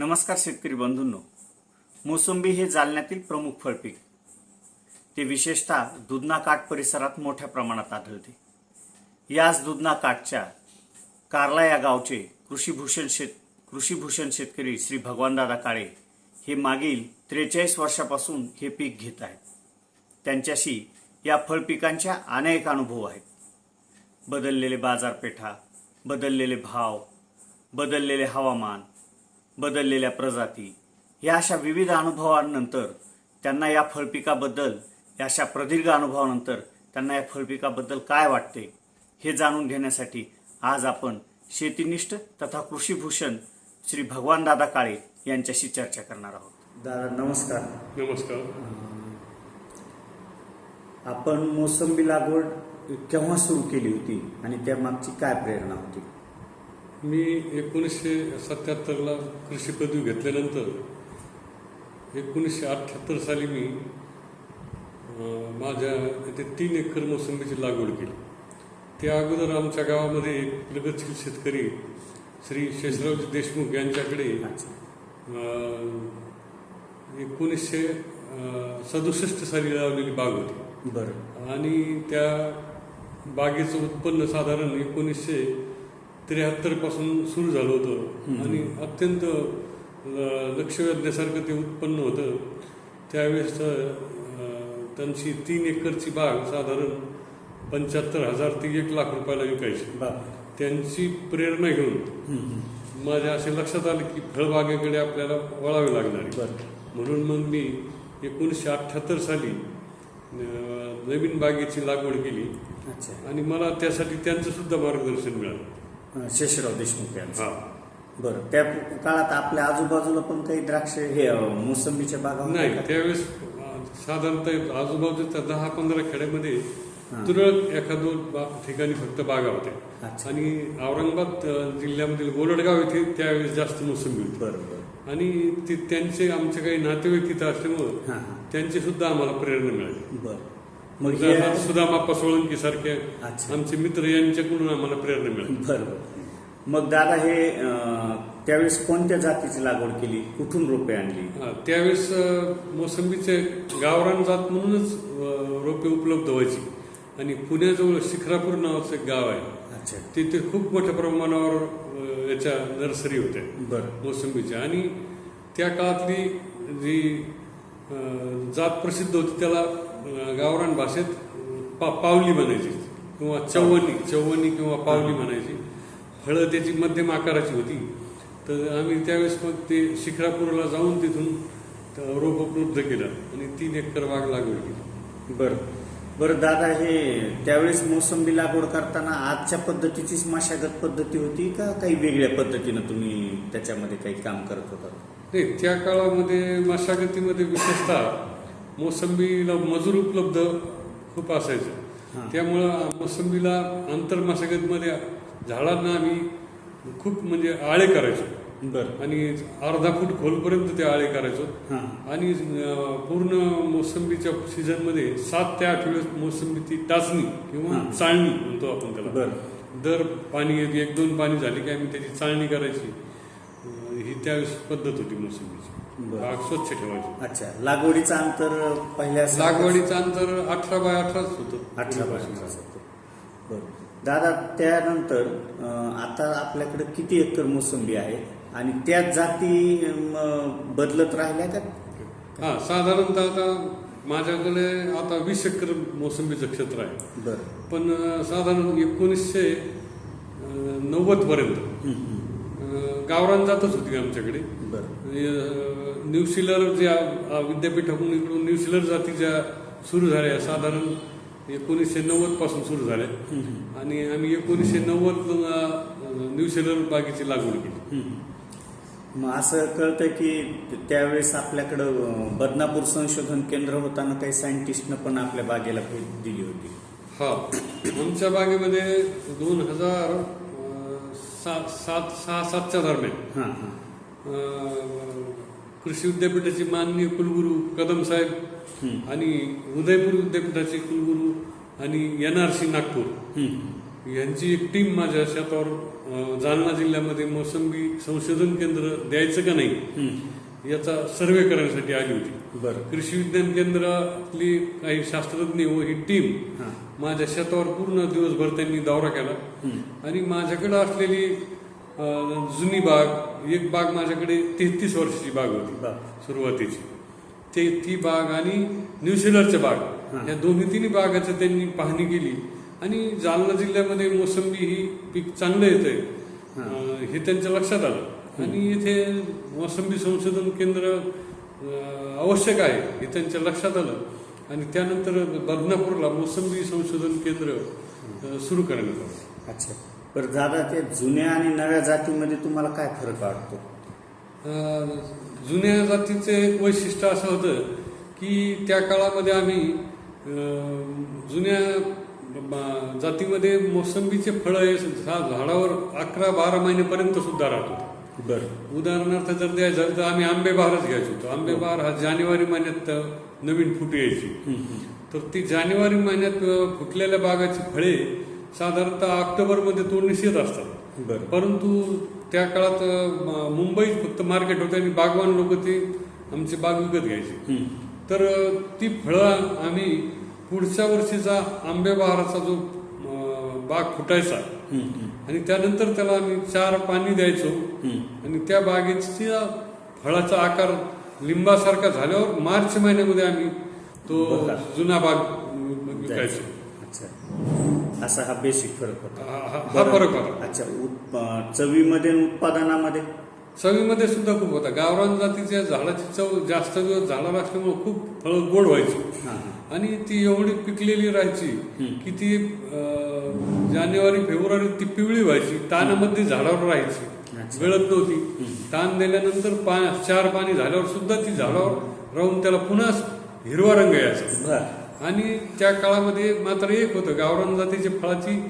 नमस्कार शेतकरी बंधूंनो. मोसंबी हे जालन्यातील प्रमुख फळपीक. ते विशेषतः दुधना काठ परिसरात मोठ्या प्रमाणात आढळते. याच दुधना काठच्या कारला या गावचे कृषीभूषण शेत कृषीभूषण शेतकरी श्री भगवानदादा काळे हे मागील त्रेचाळीस वर्षापासून हे पीक घेत आहेत. त्यांच्याशी या फळपिकांच्या अनेक अनुभव आहेत. बदललेले बाजारपेठा बदललेले भाव बदललेले हवामान बदललेल्या प्रजाती. या अशा विविध अनुभवांनंतर त्यांना या फळपिकाबद्दल या अशा प्रदीर्घ अनुभवानंतर त्यांना या फळपिकाबद्दल काय वाटते हे जाणून घेण्यासाठी आज आपण शेतीनिष्ठ तथा कृषीभूषण श्री भगवान दादा काळे यांच्याशी चर्चा करणार आहोत. दादा नमस्कार. नमस्कार. आपण मोसंबी लागवड केव्हा सुरू केली होती आणि त्या मागची काय प्रेरणा होती? मी एकोणीसशे सत्याहत्तरला कृषी पदवी घेतल्यानंतर एकोणीसशे अठ्ठ्याहत्तर साली मी माझ्या इथे तीन एकर मोसंबीची लागवड केली. त्या अगोदर आमच्या गावामध्ये एक प्रगतशील शेतकरी श्री शेषरावजी देशमुख यांच्याकडे एकोणीसशे सदुसष्ट साली लावलेली बाग होती. बरं. आणि त्या बागेचं उत्पन्न साधारण एकोणीसशे त्र्याहत्तरपासून सुरू झालं होतं. आणि अत्यंत लक्ष वेधण्यासारखं ते उत्पन्न होतं. त्यावेळेस त्यांची तीन एकरची बाग साधारण पंच्याहत्तर हजार ते एक लाख रुपयाला विकायची. बा त्यांची प्रेरणा घेऊन माझ्या असे लक्षात आलं की फळबागेकडे आपल्याला वळावे लागणार. म्हणून मग मी एकोणीसशे अठ्ठ्याहत्तर साली नवीन बागेची लागवड केली. अच्छा. आणि मला त्यासाठी त्यांचं सुद्धा मार्गदर्शन मिळालं. शेषराव देशमुख यांचं. हा. बरं त्या काळात आपल्या आजूबाजूला पण काही द्राक्ष हे अं, मोसंबीच्या बागा होत्या नाही का? त्यावेळेस अं, साधारणतः आजूबाजूच्या दहा पंधरा खेड्यामध्ये. तुरळक एखाद दोन बा- ठिकाणी फक्त बागा होत्या. अच्छा. आणि औरंगाबाद अं, जिल्ह्यामधील गोलडगाव येथे त्यावेळेस जास्त मोसंबी होती. बरं बरं. आणि ते त्यांचे आमचे काही नातेवाईक तिथं असल्यामुळं हां हां. त्यांची सुद्धा आम्हाला प्रेरणा मिळाली. बरं. मग हे उदाहरणार्थ सुदामाप्पा सोळंकी सारखे. आमचे मित्र यांच्याकडून आम्हाला प्रेरणा मिळाली. बरं बरं मग दादा हे त्यावेळेस कोणत्या जातीची लागवड केली? कुठून रोपे आणली? त्यावेळेस मोसंबीचे गावरान जात म्हणूनच रोपे उपलब्ध व्हायची. आणि पुण्याजवळ शिखरापूर नावाचं एक गाव आहे. अच्छा. तिथे खूप मोठ्या प्रमाणावर याच्या नर्सरी होत्या बरं. मोसंबीच्या. आणि त्या काळातली जी जात प्रसिद्ध होती त्याला गावरान भाषेत पा पावली म्हणायची. किंवा चव्वणी चव्वणी किंवा पावली म्हणायची. फळं त्याची मध्यम आकाराची होती. तर आम्ही त्यावेळेस मग ते शिखरापूरला जाऊन तिथून त- रोप उपलब्ध केलं आणि तीन एकर बाग लागवड केली. बरं. बरं दादा हे त्यावेळेस मोसंबी लागवड करताना आजच्या पद्धतीचीच मशागत पद्धती होती का काही वेगळ्या पद्धतीनं तुम्ही त्याच्यामध्ये काही काम करत होता? नाही त्या काळामध्ये मशागतीमध्ये विशेषतः मोसंबीला मजूर उपलब्ध खूप. असायचं. त्यामुळं मोसंबीला आंतर मशागतीमध्ये झाडांना आम्ही खूप म्हणजे आळे करायचो. बरं. आणि अर्धा फूट खोलपर्यंत ते आळे करायचो. हां. आणि पूर्ण मोसंबीच्या सीझनमध्ये सात ते आठ वेळेस मोसंबी ती टाचणी किंवा. चाळणी म्हणतो आपण त्याला. बरं. दर पाणी एक दोन पाणी झाली की आम्ही त्याची चाळणी करायची. ही त्यावेळेस पद्धत होती मोसंबीची. बाग स्वच्छ ठेवायची. अच्छा लागवडीचं अंतर पहिल्या लागवडीचं अंतर अठरा बाय अठराच होतं. अठरा पासून. बरं. दादा त्यानंतर आता आपल्याकडे किती एकर मोसंबी आहे आणि त्या जाती बदलत राहिल्या का? हा साधारणतः आता माझ्याकडे आता वीस एकर मोसंबीचं क्षेत्र आहे. बरं. पण साधारण एकोणीसशे नव्वद पर्यंत. गावरान जातच होती आमच्याकडे. न्यूसिलर ज्या विद्यापीठाकडून इकडून न्यूसिलर जाती ज्या सुरू झाल्या साधारण एकोणीसशे नव्वदपासून सुरू झाल्या. आणि आम्ही एकोणीसशे नव्वद न्यूसिलर बागेची लागवड केली. मग असं कळतंय की त्यावेळेस आपल्याकडं बदनापूर संशोधन केंद्र होताना काही सायंटिस्टनं पण आपल्या बागेला भेट दिली होती. हा. आमच्या बागेमध्ये दोन हजार सात सात सहा सातच्या दरम्यान. हां हां. कृषी विद्यापीठाचे माननीय कुलगुरू कदम साहेब. आणि उदयपूर विद्यापीठाचे कुलगुरू आणि एन आर सी नागपूर. यांची एक टीम माझ्या शेतावर जालना जिल्ह्यामध्ये मोसंबी संशोधन केंद्र द्यायचं का नाही? याचा सर्वे करण्यासाठी आली होती. बरं. कृषी विज्ञान केंद्रातली काही शास्त्रज्ञ व ही टीम माझ्या शेतावर पूर्ण दिवसभर त्यांनी दौरा केला. आणि माझ्याकडे असलेली अं, जुनी बाग एक बाग माझ्याकडे तेहतीस वर्षाची बाग होती. सुरुवातीची. ते ती बाग आणि न्यूझीलंडच्या बाग. या दोन्ही तिन्ही बागाची त्यांनी पाहणी केली. आणि जालना जिल्ह्यामध्ये मोसंबी ही पीक चांगलं येतंय. अं, हे त्यांच्या लक्षात आलं. आणि इथे मोसंबी संशोधन केंद्र आवश्यक आहे हे त्यांच्या लक्षात आलं. आणि त्यानंतर बदनापूरला मोसंबी संशोधन केंद्र सुरू करण्यात आलं. अच्छा. बरं दादा ते जुन्या आणि नव्या जातीमध्ये तुम्हाला काय फरक वाटतो? जुन्या जातीचं एक वैशिष्ट्य असं होतं की त्या काळामध्ये आम्ही जुन्या जातीमध्ये मोसंबीचे फळं हे झाडावर अकरा बारा महिन्यापर्यंत सुद्धा राहत होते बरं. उदाहरणार्थ जर द्यायचं झालं तर आम्ही आंबे बहारच घ्यायचो. होतो आंबे बहार हा जानेवारी महिन्यात नवीन फुटी यायची. तर ती जानेवारी महिन्यात फुटलेल्या बागाची फळे साधारणतः ऑक्टोबरमध्ये तोडणीस येत असतात. बरं. परंतु त्या काळात मुंबईत फक्त मार्केट होते आणि बागवान लोक ते आमचे बाग विकत घ्यायचे. तर ती फळं आम्ही पुढच्या वर्षीचा आंबे बहाराचा जो बाग फुटायचा आणि त्यानंतर त्याला आम्ही चार पाणी द्यायचो. आणि त्या बागेचा फळाचा आकार लिंबासारखा झाल्यावर मार्च महिन्यामध्ये आम्ही तो. जुना बाग विकायचो. अच्छा. असा हा बेसिक फरक होता. हा फरक होता. अच्छा चवीमध्ये उत्पादनामध्ये? चवीमध्ये सुद्धा खूप होता. गावरान जातीच्या झाडाची चव जास्त दिवस झाडाला असल्यामुळे खूप फळं गोड व्हायची. आणि ती एवढी पिकलेली राहायची की ती जानेवारी फेब्रुवारी ती पिवळी व्हायची. तानामध्ये झाडावर राहायची. गळत नव्हती. ताण दिल्यानंतर पा चार पाणी झाल्यावर सुद्धा ती झाडावर राहून त्याला पुन्हा हिरवा रंग यायचा. आणि त्या काळामध्ये मात्र एक होतं. गावरान जातीच्या फळाची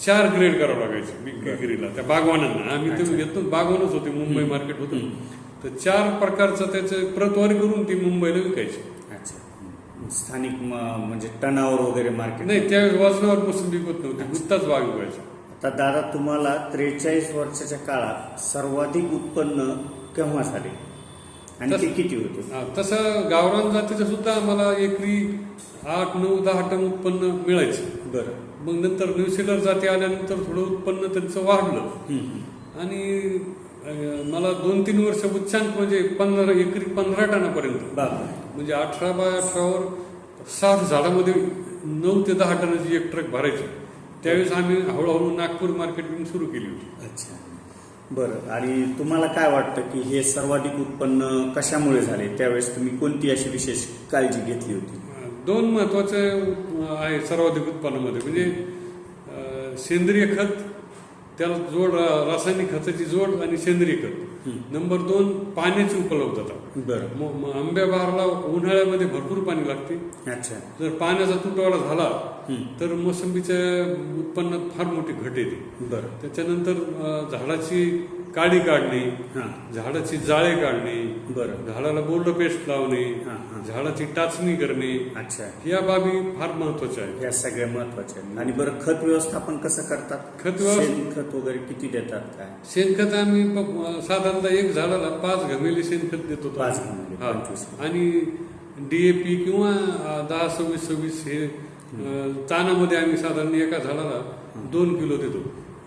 चार ग्रेड करावं लागायची विक्रीला त्या बागवानांना. आम्ही ते घेतो बागवानच होते मुंबई मार्केट होतं. तर चार प्रकारचं त्याचं प्रतवारी करून ती मुंबईला विकायची. स्थानिक म- म्हणजे टनावर वगैरे मार्केट नाही त्यावेळेस वजनावर मोसंबी विकत नव्हती. गुत्ताच बाग विकायची आता दादा तुम्हाला त्रेचाळीस वर्षाच्या काळात सर्वाधिक उत्पन्न केव्हा झाले? आणि ते किती होते? तसं गावरान जातीचं सुद्धा आम्हाला एकरी आठ नऊ दहा टन उत्पन्न मिळायचं. बरं. मग नंतर न्यूझीलंड जाती आल्यानंतर थोडं उत्पन्न त्यांचं वाढलं. आणि मला दोन तीन वर्ष उच्चांक म्हणजे पंधरा एकरी पंधरा टनापर्यंत. म्हणजे अठरा बाय अठरावर साठ झाडामध्ये नऊ ते दहा टनाची एक ट्रक भरायची. त्यावेळेस आम्ही हळूहळू नागपूर मार्केटिंग सुरू केली होती. अच्छा. बरं. आणि तुम्हाला काय वाटतं की हे सर्वाधिक उत्पन्न कशामुळे झाले? त्यावेळेस तुम्ही कोणती अशी विशेष काळजी घेतली होती? दोन महत्त्वाचे अं, आहे सर्वाधिक उत्पन्नामध्ये. म्हणजे सेंद्रिय खत त्याला जोड रासायनिक खताची जोड आणि सेंद्रिय खत. नंबर दोन पाण्याची उपलब्धता. बरं. आंब्या बहारला उन्हाळ्यामध्ये भरपूर पाणी लागते. अच्छा. जर पाण्याचा तुटवडा झाला. तर मोसंबीच्या उत्पन्नात फार मोठी घट येते. बरं. त्याच्यानंतर झाडाची काडी काढणे हां. झाडाची जाळे काढणे बरं. झाडाला बोल्ड पेस्ट लावणे झाडाची टाचणी करणे अच्छा. या बाबी फार महत्त्वाच्या आहेत. या सगळ्या महत्त्वाच्या आहेत. आणि बरं खत व्यवस्थापन कसं करतात? खत व्यवस्थ- खत वगैरे किती देतात काय? शेणखत आम्ही साधारणतः एक झाडाला पाच घमेली शेणखत देतो पाच हा. आणि डीएपी किंवा दहा सव्वीस सव्वीस हे तानामध्ये आम्ही साधारण एका झाडाला दोन किलो देतो.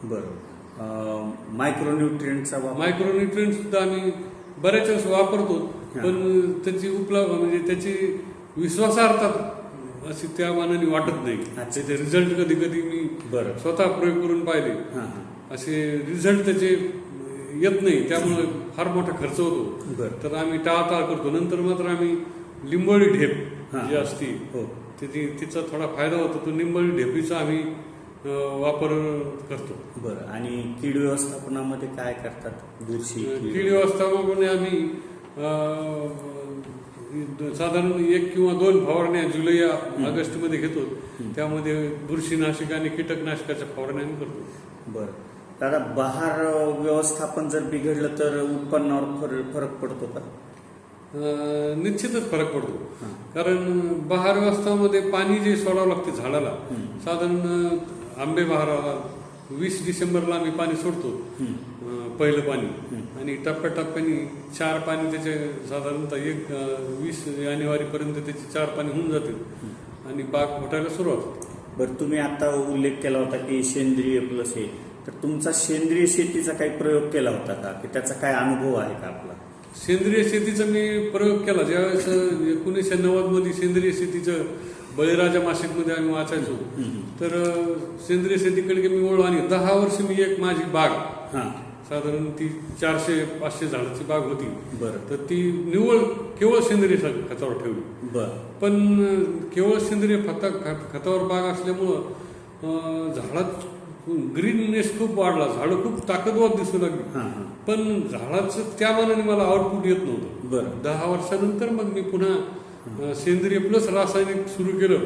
बरं मायक्रोन्युट्रियंटचा वापर. सुद्धा आम्ही बऱ्याच वेळेस वापरतो. पण त्याची उपलब्ध म्हणजे त्याची विश्वासार्थात अशी त्या मानाने वाटत नाही. त्याचे रिझल्ट कधी कधी मी बरं. स्वतः प्रयोग करून पाहिले. असे रिझल्ट त्याचे येत नाही त्यामुळे फार मोठा खर्च होतो. बरं. तर आम्ही टाळाटाळ करतो. नंतर मात्र आम्ही लिंबोळी ढेप. जी असती हो. त्याची तिचा थोडा फायदा होतो. तो लिंबोळी ढेपीचा आम्ही वापर करतो. बरं आणि कीड व्यवस्थापनामध्ये काय करतात? बुरशी कीड? व्यवस्थापनामध्ये आम्ही साधारण एक किंवा दोन फवारण्या जुलै ऑगस्टमध्ये घेतो. त्यामध्ये बुरशीनाशक आणि कीटकनाशकाच्या फवारण्या करतो. बरं. दादा बहार व्यवस्थापन जर बिघडलं तर उत्पन्नावर फर- फरक पडतो का? निश्चितच फरक पडतो. कारण बहार व्यवस्थामध्ये पाणी जे सोडावं लागते झाडाला साधारण आंबे बहाराला वीस डिसेंबरला आम्ही पाणी सोडतो. पहिलं पाणी. आणि टप्प्याटप्प्याने चार पाणी त्याचे साधारणतः एक वीस जानेवारीपर्यंत त्याचे चार पाणी होऊन जातील आणि बाग फुटायला सुरुवात. होते बरं तुम्ही आता उल्लेख केला होता की सेंद्रिय प्लस हे. तर तुमचा सेंद्रिय शेतीचा काही प्रयोग केला होता का? की त्याचा काय अनुभव आहे का आपला? सेंद्रिय शेतीचा मी प्रयोग केला. ज्यावेळेस एकोणीसशे नव्वदमध्ये सेंद्रिय शेतीचं बळीराजा मासिकमध्ये आम्ही वाचायचो. तर सेंद्रिय शेतीकडे मी वळलो आणि दहा वर्ष मी एक माझी बाग. हां. साधारण ती चारशे पाचशे झाडाची बाग होती. बरं. तर ती निव्वळ केवळ सेंद्रिय खतावर ठेवली. बरं. पण केवळ सेंद्रिय खता खतावर बाग असल्यामुळं झाडात ग्रीननेस खूप वाढला. झाडं खूप ताकदवार दिसू लागली. पण झाडाचं त्या मानाने मला आउटपुट येत नव्हतं. बरं. दहा वर्षानंतर मग मी पुन्हा सेंद्रिय प्लस रासायनिक सुरू केलं.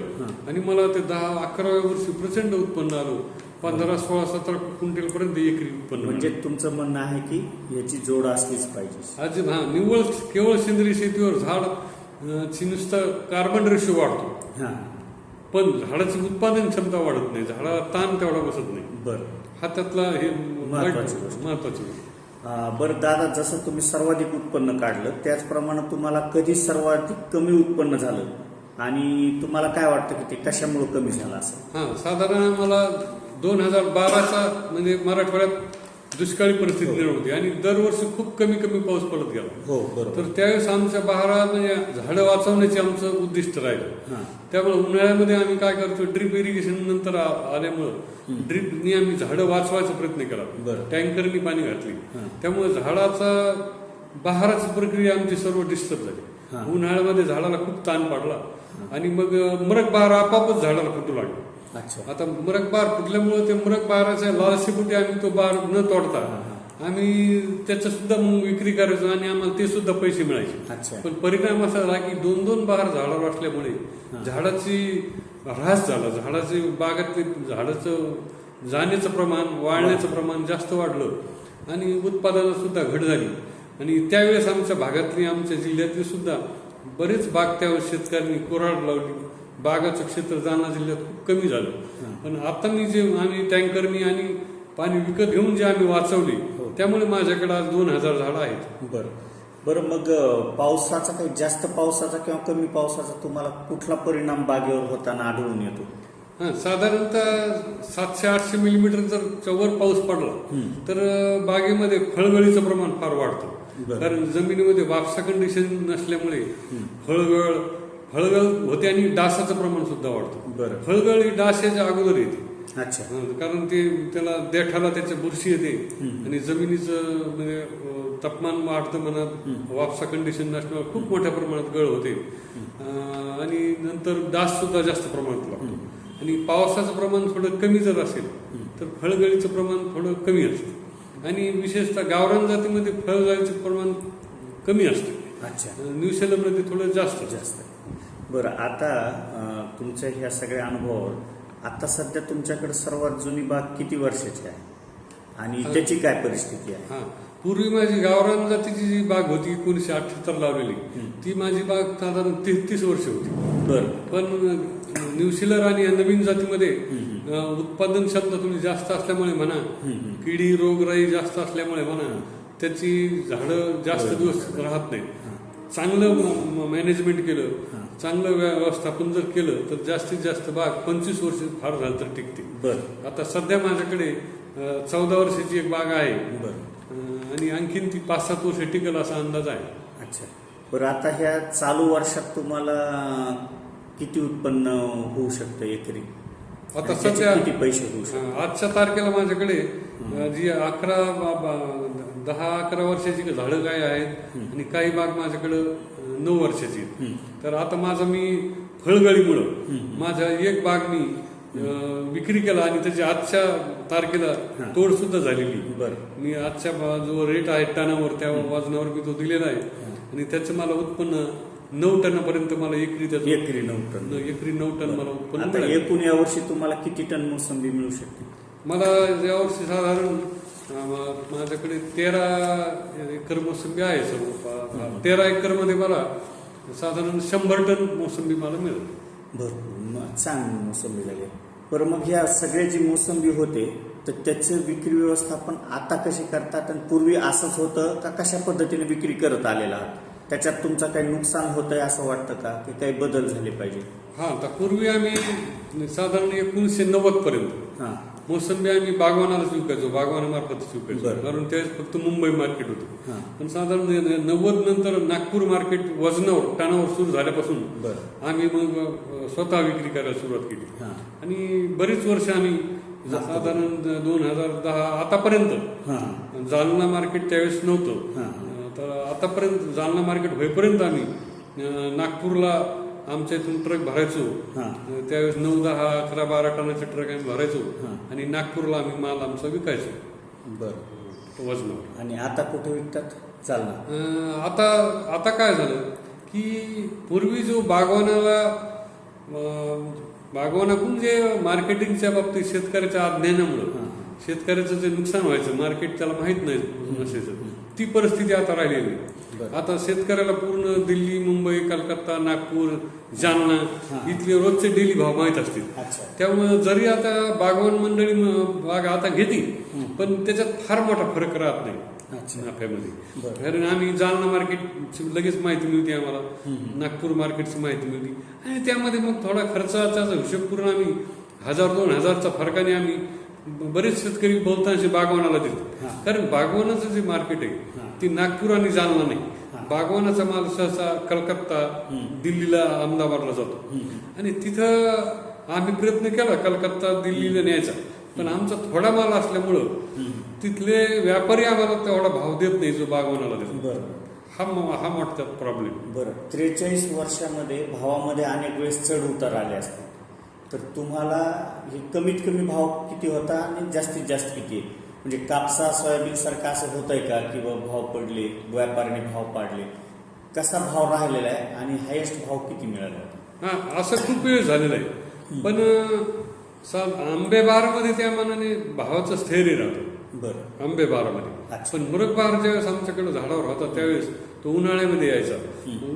आणि मला ते दहा अकराव्या वर्षी प्रचंड उत्पन्न आलं. पंधरा सोळा सतरा क्विंटल पर्यंत एकरी उत्पन्न म्हणजे तुमचं म्हणणं आहे की याची जोड असलीच पाहिजे. आज हा निव्वळ केवळ सेंद्रिय शेतीवर झाड ची नुसतं कार्बन रेशो वाढतो. पण झाडाची उत्पादन क्षमता वाढत नाही. झाडाला ताण तेवढा बसत नाही. बरं. हा त्यातला हे. महत्वाची गोष्ट. बरं दादा जसं तुम्ही सर्वाधिक उत्पन्न काढलं त्याचप्रमाणे तुम्हाला कधी सर्वाधिक कमी उत्पन्न झालं? आणि तुम्हाला काय वाटतं की ते कशामुळे कमी झालं असं? हा साधारण मला दोन हजार बाराचा म्हणजे मराठवाड्यात दुष्काळी परिस्थिती निर्माण होती. आणि दरवर्षी खूप कमी कमी पाऊस पडत गेला. हो बरोबर. तर त्यावेळेस आमच्या बहारात म्हणजे झाडं वाचवण्याचे आमचं उद्दिष्ट राहिलं. हां. त्यामुळे उन्हाळ्यामध्ये आम्ही काय करतो ड्रीप इरिगेशन नंतर आल्यामुळं ड्रीपनी आम्ही झाडं वाचवायचा प्रयत्न केला. बरं. टँकरनी पाणी घातली. हां. त्यामुळे झाडाचा बहाराची प्रक्रिया आमची सर्व डिस्टर्ब हां. झाली उन्हाळ्यामध्ये झाडाला खूप ताण पडला. आणि मग मरक बहार आपापच झाडाला फुटू लागला? अच्छा. आता मरक बार फुटल्यामुळे ते मरक बाराच्या लालशीपोटी आम्ही तो बार न तोडता आम्ही त्याचं सुद्धा मग विक्री करायचो आणि आम्हाला ते सुद्धा पैसे मिळायचे. अच्छा. पण परिणाम असा झाला की दोन दोन बहार झाडावर असल्यामुळे झाडाची ऱ्हास झाला. झाडाची बागातले झाडाचं जाण्याचं प्रमाण वाळण्याचं प्रमाण जास्त वाढलं आणि उत्पादनात सुद्धा घट झाली. आणि त्यावेळेस आमच्या भागातली आमच्या जिल्ह्यातली सुद्धा बरेच बाग त्यावेळेस शेतकऱ्यांनी कोराड लावली. बागाचं क्षेत्र जालना जिल्ह्यात खूप कमी झालं. पण आता मी जे आम्ही टँकरनी आणि पाणी विकत घेऊन जे आम्ही वाचवले त्यामुळे माझ्याकडे आज दोन हजार झाडं आहेत. बरं. बरं मग पावसाचा काही जास्त पावसाचा किंवा कमी पावसाचा तुम्हाला कुठला परिणाम बागेवर होताना आढळून येतो? हा साधारणतः सातशे आठशे मिलीमीटर जर चवर पाऊस पडला तर बागेमध्ये फळगळीचं प्रमाण फार वाढतं. कारण जमिनीमध्ये वापसा कंडिशन नसल्यामुळे फळगळ फळगळ होते आणि डासाचं प्रमाण सुद्धा वाढतं. बरं. फळगळ ही डास याच्या अगोदर येते. अच्छा. कारण ते त्याला देठाला त्याच्या बुरशी येते आणि जमिनीचं म्हणजे तापमान वाढतं म्हणा वापसा कंडिशन नसल्यामुळे खूप मोठ्या प्रमाणात गळ होते. आणि नंतर डास सुद्धा जास्त प्रमाणात लागतो. आणि पावसाचं प्रमाण थोडं कमी जर असेल तर फळगळीचं प्रमाण थोडं कमी असतं. आणि विशेषतः गावरान जातीमध्ये फळगळीचं प्रमाण कमी असतं. अच्छा. न्यूझीलंडमध्ये थोडं जास्त. जास्त. बरं आता तुमच्या ह्या सगळ्या अनुभवावर आता सध्या तुमच्याकडे सर्वात जुनी बाग किती वर्षाची आहे? आणि त्याची काय परिस्थिती आहे? हा. पूर्वी माझी गावरान जातीची जी बाग होती एकोणीशे अठ्याहत्तर लावलेली ती माझी बाग साधारण तेहतीस वर्ष होती. बरं. पण न्यूझीलंड आणि या नवीन जातीमध्ये उत्पादन क्षमता थोडी जास्त असल्यामुळे म्हणा किडी रोगराई जास्त असल्यामुळे म्हणा त्याची झाडं जास्त दिवस राहत नाहीत चांगलं मॅनेजमेंट केलं. चांगलं व्य- व्यवस्थापन जर केलं तर जास्तीत जास्त बाग पंचवीस वर्ष फार झालं तर टिकते बरं. आता सध्या माझ्याकडे चौदा वर्षाची एक बाग आहे. बरं. आणि आणखीन ती पाच सात वर्ष टिकेल असा अंदाज आहे. अच्छा. बरं आता ह्या चालू वर्षात तुम्हाला किती उत्पन्न होऊ शकतं एकरी? आता सध्या किती पैसे होऊ आजच्या तारखेला माझ्याकडे जी अकरा दहा अकरा वर्षाची झाडं काय आहेत आणि काही बाग माझ्याकडं नऊ वर्षाची. तर आता माझा मी फळगळीमुळं माझा एक बाग मी विक्री केला आणि त्याची आजच्या तारखेला तोड सुद्धा झालेली. बरं. मी आजच्या जो रेट आहे टनावर त्या वजनावर मी तो दिलेला आहे. आणि त्याचं मला उत्पन्न नऊ टनापर्यंत मला एकरी त्याचं एकरी नऊ टन. एकरी नऊ टन मला उत्पन्न. एकूण या वर्षी तुम्हाला किती टन मोसंबी मिळू शकते? मला यावर्षी साधारण माझ्याकडे तेरा एकर मोसंबी आहे सर्व. तेरा एकरमध्ये मला साधारण शंभर टन मोसंबी मला मिळेल. भरपूर मग चांगली मोसंबी लागेल बरं मग ह्या सगळे जी मोसंबी होते तर त्याचं विक्री व्यवस्थापन आता कशी करतात आणि पूर्वी असंच होतं का कशा पद्धतीने विक्री करत आलेला आहात? त्याच्यात तुमचं काही नुकसान होतंय असं वाटतं का? की काही बदल झाले पाहिजे? हा आता पूर्वी आम्ही साधारण एकोणीसशे नव्वद पर्यंत हां. मोसंबी आम्ही बागवानालाच विकायचो बागवानामार्फतच विकायचो. कारण त्यावेळेस फक्त मुंबई मार्केट होतं. पण साधारण नव्वद नंतर नागपूर मार्केट वजनावर टनावर सुरू झाल्यापासून आम्ही मग स्वतः विक्री करायला सुरुवात केली. आणि बरीच वर्ष आम्ही साधारण दोन हजार दहा आतापर्यंत जालना मार्केट त्यावेळेस नव्हतं. तर आतापर्यंत जालना मार्केट होईपर्यंत आम्ही नागपूरला आमच्या इथून ट्रक भरायचो. हां. त्यावेळेस नऊ दहा अकरा बारा टनाचे ट्रक आम्ही भरायचो. हां. आणि नागपूरला आम्ही माल आमचा विकायचो. बरं. वजनावर. आणि आता कुठे विकतात? चालना अ, आता आता काय झालं की पूर्वी जो बागवानाला बागवानाकडून जे मार्केटिंगच्या बाबतीत शेतकऱ्याच्या अज्ञानामुळं. शेतकऱ्याचं जे नुकसान व्हायचं मार्केट त्याला माहीत नाही. नसायचं ती परिस्थिती आता राहिलेली. बरं. आता शेतकऱ्याला पूर्ण दिल्ली मुंबई कलकत्ता नागपूर जालना. इथले रोजचे डेली भाव माहीत असतील. त्यामुळे जरी आता बागवान मंडळी बाग आता घेतील पण त्याच्यात फार मोठा फरक राहत नाही. नफ्यामध्ये. कारण आम्ही जालना मार्केटची लगेच माहिती मिळते आम्हाला. नागपूर मार्केटची माहिती मिळते. आणि त्यामध्ये मग थोडा खर्चाचा हिशोब करून आम्ही हजार दोन हजारचा फरकाने आम्ही बरेच शेतकरी बोलताना बागवानाला देतो हां. कारण बागवानाचं जे मार्केट आहे. ती नागपूर आणि जालना नाही. बागवानाचा माल सहसा कलकत्ता दिल्लीला अहमदाबादला जातो. आणि तिथं आम्ही प्रयत्न केला कलकत्ता दिल्लीला न्यायचा. पण आमचा थोडा माल असल्यामुळं तिथले व्यापारी आम्हाला तेवढा भाव देत नाही जो बागवानाला देतो. बरं. हा हा मोठा प्रॉब्लेम बरं. त्रेचाळीस वर्षामध्ये भावामध्ये अनेक वेळेस चढ उतार आले असतात तर तुम्हाला हे कमीत कमी भाव किती होता आणि जास्तीत जास्त किती? आहे म्हणजे कापसा सोयाबीन सारखं असं होतंय का? किंवा भाव पडले व्यापाऱ्याने भाव पाडले. कसा भाव राहिलेला आहे आणि हायेस्ट भाव किती मिळाला? होता हा असं खूप वेळ झालेला आहे. पण अं, सा आंबे बारामध्ये त्या मानाने भावाचं स्थैर्य राहतं. बरं. आंबे बारामध्ये. पण मुरग बार ज्यावेळेस आमच्याकडे झाडावर होता त्यावेळेस तो उन्हाळ्यामध्ये यायचा.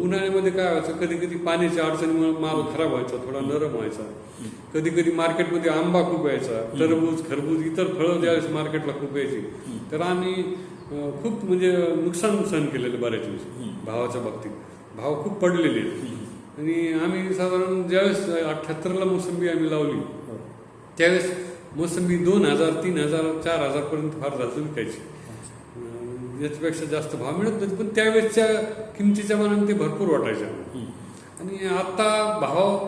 उन्हाळ्यामध्ये काय व्हायचं कधी कधी पाण्याच्या अडचणीमुळे माल खराब व्हायचा थोडा नरम व्हायचा. कधी कधी मार्केटमध्ये आंबा खूप यायचा टरबूज खरबूज इतर फळं ज्यावेळेस मार्केटला खूप यायची तर आम्ही खूप म्हणजे नुकसान सहन केलेलं बऱ्याच वेळेस भावाच्या बाबतीत. भाव खूप पडलेले. आणि आम्ही साधारण ज्यावेळेस अठ्ठ्याहत्तरला मोसंबी आम्ही लावली हो. त्यावेळेस मोसंबी दोन हजार तीन हजार चार हजार पर्यंत फार जास्त विकायची. याच्यापेक्षा जास्त भाव मिळत नाही पण त्यावेळेसच्या किमतीच्या मनाने ते भरपूर वाटायचे. आम्हाला. आणि आता भाव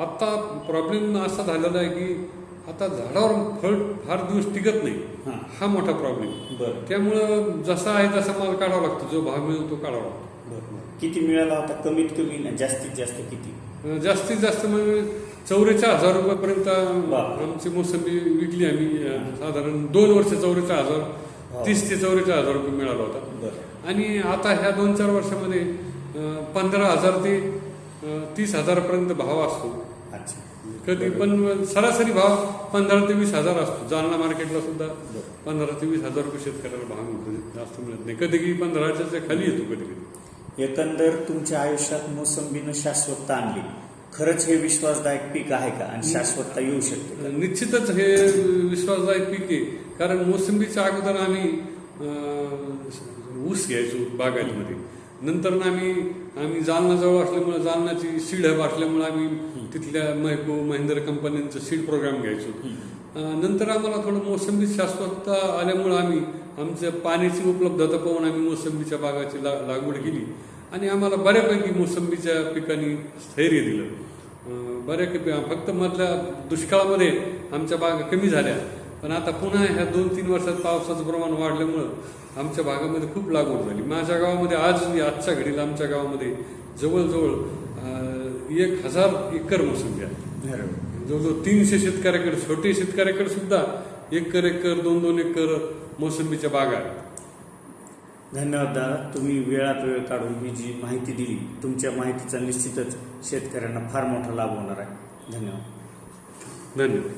आता प्रॉब्लेम असा झालेला आहे की आता झाडावर फळ फार दिवस टिकत नाही. हां. मोठा प्रॉब्लेम बरं. त्यामुळं जसा आहे तसा माल काढावा लागतो जो भाव मिळतो तो काढावा लागतो. किती मिळाला होता कमीत कमी ना जास्तीत जास्त किती? जास्तीत जास्त म्हणजे चौवेचाळ हजार रुपयापर्यंत. आमची मोसंबी विकली आम्ही साधारण दोन वर्ष चौवेचाळ हजार. तीस ते चौवेचाळ हजार रुपये मिळाला होता. आणि आता ह्या दोन चार वर्षामध्ये पंधरा हजार ते तीस हजारापर्यंत भाव असतो. कधी पण सरासरी भाव पंधरा ते वीस हजार असतो. जालना मार्केटला सुद्धा पंधरा ते वीस हजार रुपये शेतकऱ्याला भाव मिळतो. जास्त मिळत नाही. कधी कधी पंधराच्या खाली येतो कधी कधी. एकंदर तुमच्या आयुष्यात मोसंबीनं शाश्वतता आणली. खरंच हे विश्वासदायक पीक आहे का? आणि शाश्वतता येऊ शकते का? निश्चितच हे विश्वासदायक पीक आहे. कारण मोसंबीच्या अगोदर आम्ही अं, ऊस घ्यायचो बागायतमध्ये. नंतर ना आम्ही आम्ही जालना जवळ असल्यामुळे जालनाची सीड हब असल्यामुळे आम्ही तिथल्या महबूब महिंद्रा कंपन्यांचं सीड प्रोग्राम घ्यायचो. अं, नंतर आम्हाला थोडं मोसंबी शाश्वतता आल्यामुळे आम्ही आमच्या पाण्याची उपलब्धता पाहून आम्ही मोसंबीच्या बागाची ला लागवड केली. आणि आम्हाला बऱ्यापैकी मोसंबीच्या पिकांनी स्थैर्य दिलं. बऱ्यापैकी फक्त मधल्या दुष्काळामध्ये आमच्या बागा कमी झाल्या. पण आता पुन्हा ह्या दोन तीन वर्षात पावसाचं प्रमाण वाढल्यामुळं आमच्या भागामध्ये खूप लागवड झाली. माझ्या गावामध्ये आज आजच्या घडीला आमच्या गावामध्ये जवळजवळ एक हजार एकर मोसंबी आहे. जवळजवळ तीनशे शेतकऱ्याकडे छोटे शेतकऱ्याकडे सुद्धा एकर एकर दोन दोन एकर मोसंबीच्या बागा आहेत. धन्यवाद दादा. तुम्ही वेळात वेळ काढून ही जी माहिती दिली तुमच्या माहितीचा निश्चितच शेतकऱ्यांना फार मोठा लाभ होणार आहे. धन्यवाद. धन्यवाद.